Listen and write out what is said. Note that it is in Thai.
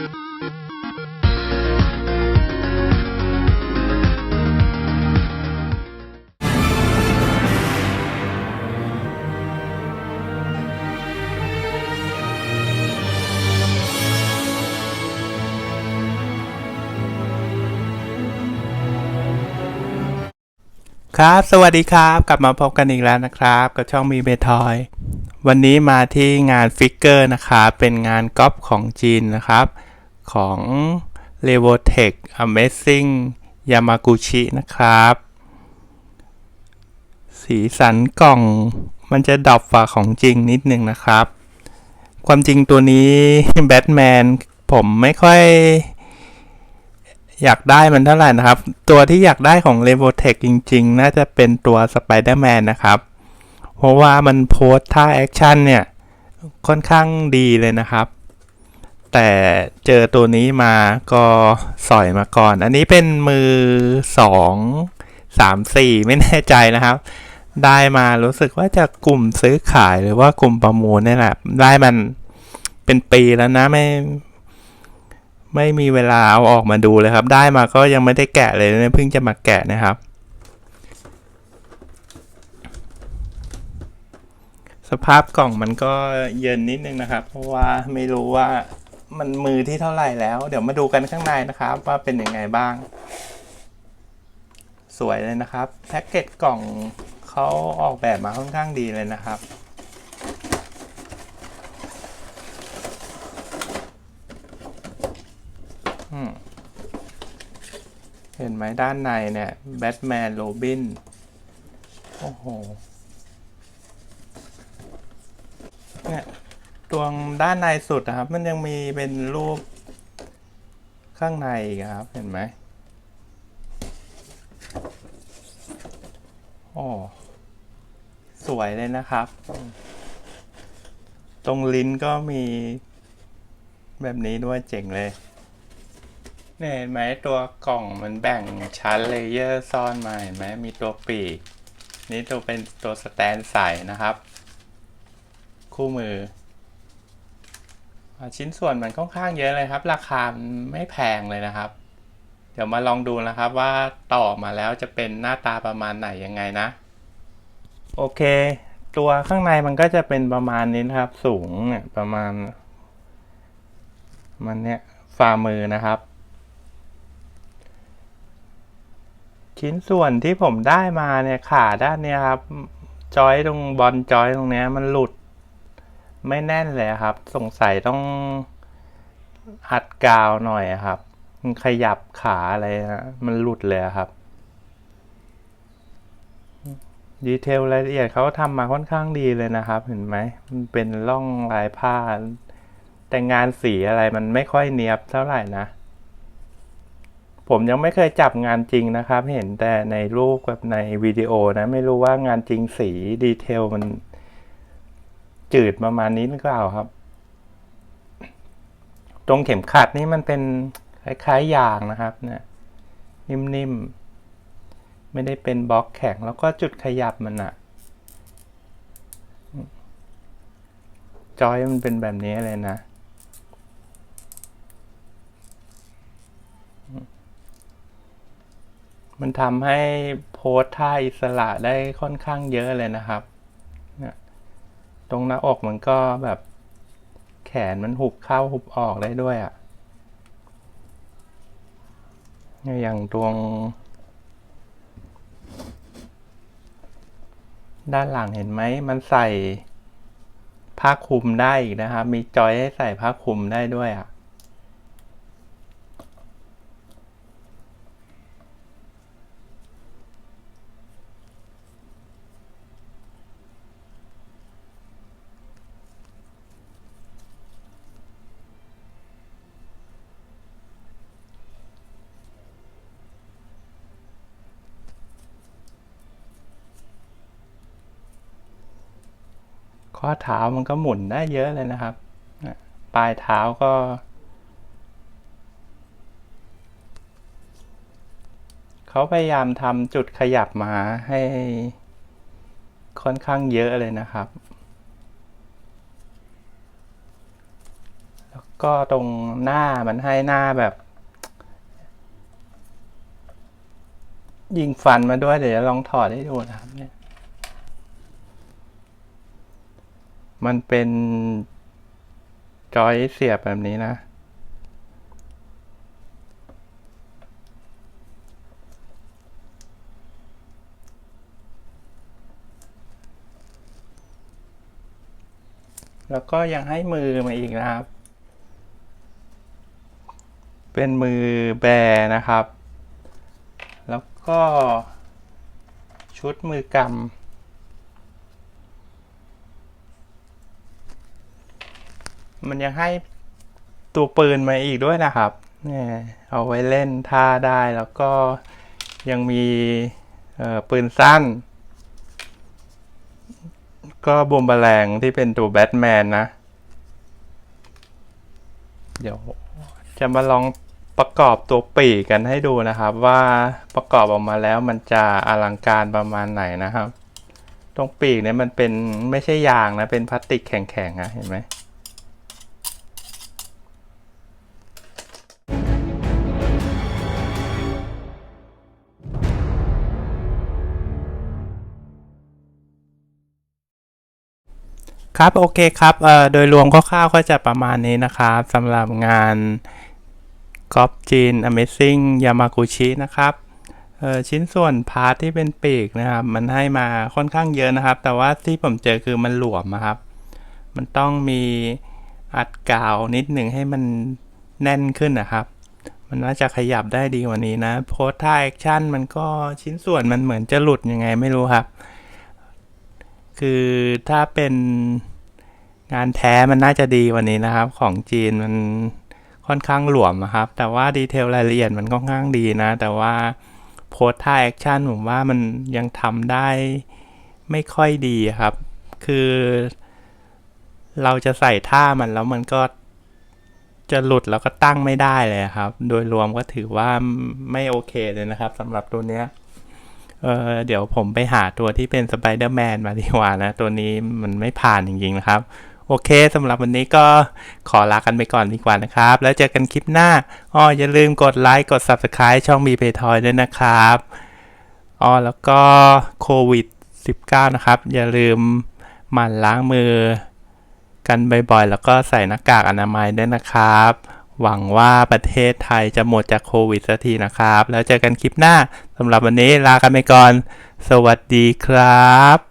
ครับสวัสดีครับ กลับมาพบกันอีกแล้วนะครับ กับช่องมีเบทอย วันนี้มาที่งานฟิกเกอร์นะครับ เป็นงานก๊อปของจีนนะครับ ของ l e v o t e c h Amazing Yamaguchi นะครับ สีสันกล่องมันจะดอปฝ่าของจริงนิดนึงนะครับ ความจริงตัวนี้แบทแมนผมไม่ค่อยอยากได้มันเท่าไหร่นะครับ ตัวที่อยากได้ของ r e v o t e c h จริง ๆ น่าจะเป็นตัว Spider-Man นะครับ เพราะว่ามันโพสท่าแอคชั่นเนี่ย ค่อนข้างดีเลยนะครับ แต่เจอตัวนี้มาก็สอยมาก่อน อันนี้เป็นมือ2 3 4ไม่แน่ใจนะครับ ได้มารู้สึกว่าจะกลุ่มซื้อขายหรือว่ากลุ่มประมูลนี่แหละได้มันเป็นปีแล้วนะไม่ไม่มีเวลาเอาออกมาดูเลยครับ ได้มาก็ยังไม่ได้แกะเลยนะเพิ่งจะมาแกะนะครับ สภาพกล่องมันก็เยินนิดนึงนะครับ เพราะว่าไม่รู้ว่า มันมือที่เท่าไหร่แล้ว เดี๋ยวมาดูกันข้างในนะครับ ว่าเป็นยังไงบ้าง สวยเลยนะครับ แพ็กเกจกล่องเขาออกแบบมาค่อนข้างดีเลยนะครับเห็นไหมด้านในเนี่ยแบทแมนโรบินโอ้โหเนี่ย ตวงด้านในสุดนะครับ มันยังมีเป็นรูปข้างในครับ เห็นไหมโอ้สวยเลยนะครับ ตรงลิ้นก็มี แบบนี้ด้วยเจ๋งเลยเนี่ยเห็นไหมตัวกล่องมันแบ่งชั้นเลเยอร์ซ่อนมาเห็นไหมมีตัวปีก นี่ตัวเป็นตัวสแตนใส่นะครับ คู่มือ ชิ้นส่วนมันค่อนข้างเยอะเลยครับ ราคาไม่แพงเลยนะครับ เดี๋ยวมาลองดูนะครับว่าต่อมาแล้วจะเป็นหน้าตาประมาณไหนยังไงนะ โอเค ตัวข้างในมันก็จะเป็นประมาณนี้นะครับ สูงเนี่ยประมาณ มันเนี่ยฝ่ามือนะครับ ชิ้นส่วนที่ผมได้มาเนี่ยขาด้านนี้ครับ จอยตรงบอลจอยตรงเนี้ยมันหลุด ไม่แน่นเลยครับ สงสัยต้องอัดกาวหน่อยครับ มันขยับขาอะไรนะมันหลุดเลยครับ ดีเทลรายละเอียดเขาทำมาค่อนข้างดีเลยนะครับ เห็นไหม มันเป็นร่องลายผ้า แต่งานสีอะไรมันไม่ค่อยเนียบเท่าไหร่นะ ผมยังไม่เคยจับงานจริงนะครับ เห็นแต่ในรูปกับในวิดีโอนะ ไม่รู้ว่างานจริงสีดีเทลมัน จืดประมาณนี้หรือเปล่าครับ ตรงเข็มขัดนี่มันเป็นคล้ายๆยางนะครับเนี่ยนิ่มๆ ไม่ได้เป็นบล็อกแข็งแล้วก็จุดขยับมันอะจอยมันเป็นแบบนี้เลยนะ มันทำให้โพสท่าอิสระได้ค่อนข้างเยอะเลยนะครับ ตรงหน้าอกมันก็แบบแขนมันหุบเข้าหุบออกได้ด้วยอะ่ะอย่างตรง ด้านหลังเห็นไหมมันใส่ผ้าคลุมได้อีกนะครับ มีจอยให้ใส่ผ้าคลุมได้ด้วยอะ ข้อเท้ามันก็หมุนได้เยอะเลยนะครับ ปลายเท้าก็ เขาพยายามทำจุดขยับมาให้ค่อนข้างเยอะเลยนะครับ แล้วก็ตรงหน้ามันให้หน้าแบบ ยิงฟันมาด้วยเดี๋ยวจะลองถอดให้ดูนะครับเนี่ย มันเป็นจอยเสียบแบบนี้นะ แล้วก็ยังให้มือมาอีกนะครับ เป็นมือแบรนะครับ แล้วก็ชุดมือกำ มันยังให้ตัวปืนมาอีกด้วยนะครับเนี่ยเอาไว้เล่นท่าได้แล้วก็ยังมีปืนสั้น ก็บูมแบแรงที่เป็นตัวแบทแมนนะ เดี๋ยวจะมาลองประกอบตัวปีกกันให้ดูนะครับ ว่าประกอบออกมาแล้วมันจะอลังการประมาณไหนนะครับ ตรงปีกเนี่ยมันเป็นไม่ใช่ยางนะ เป็นพลาสติกแข็งๆนะเห็นไหม ครับโอเคครับเอ่อโดยรวมคร่าวๆก็จะประมาณนี้นะครับสำหรับงานกอ p จีน Amazing Yamaguchi นะครับเอ่อชิ้นส่วนพาร์ทที่เป็นปีกนะครับ มันให้มาค่อนข้างเยอะนะครับ แต่ว่าที่ผมเจอคือมันหลวมนะครับ มันต้องมีอัดกาวนิดหนึ่งให้มันแน่นขึ้นนะครับ มันน่าจะขยับได้ดีกว่านี้นะโพสท่าแอคชั่นมันก็ชิ้นส่วนมันเหมือนจะหลุดยังไงไม่รู้ครับ คือถ้าเป็น งานแท้มันน่าจะดีว่านี้นะครับ ของจีนมันค่อนข้างหลวมนะครับ แต่ว่าดีเทลรายละเอียดมันค่อนข้างดีนะ แต่ว่าโพสท่าแอคชั่นผมว่ามันยังทำได้ไม่ค่อยดีครับ คือเราจะใส่ท่ามันแล้วมันก็จะหลุดแล้วก็ตั้งไม่ได้เลยครับ โดยรวมก็ถือว่าไม่โอเคเลยนะครับสำหรับตัวเนี้ยเออเดี๋ยวผมไปหาตัวที่เป็นสไปเดอร์แมนมาดีกว่านะ ตัวนี้มันไม่ผ่านจริงๆนะครับ โอเคสำหรับวันนี้ก็ขอลากันไปก่อนดีกว่านะครับ แล้วเจอกันคลิปหน้าอ้ออย่าลืมกดไลค์กด Subscribe ช่องมีเพทอยด้วยนะครับอ้อแล้วก็โควิด -19 นะครับ อย่าลืมหมั่นล้างมือกันบ่อยๆ แล้วก็ใส่หน้ากากอนามัยด้วยนะครับ หวังว่าประเทศไทยจะหมดจากโควิดสักทีนะครับ แล้วเจอกันคลิปหน้าสำหรับวันนี้ลากันไปก่อน สวัสดีครับ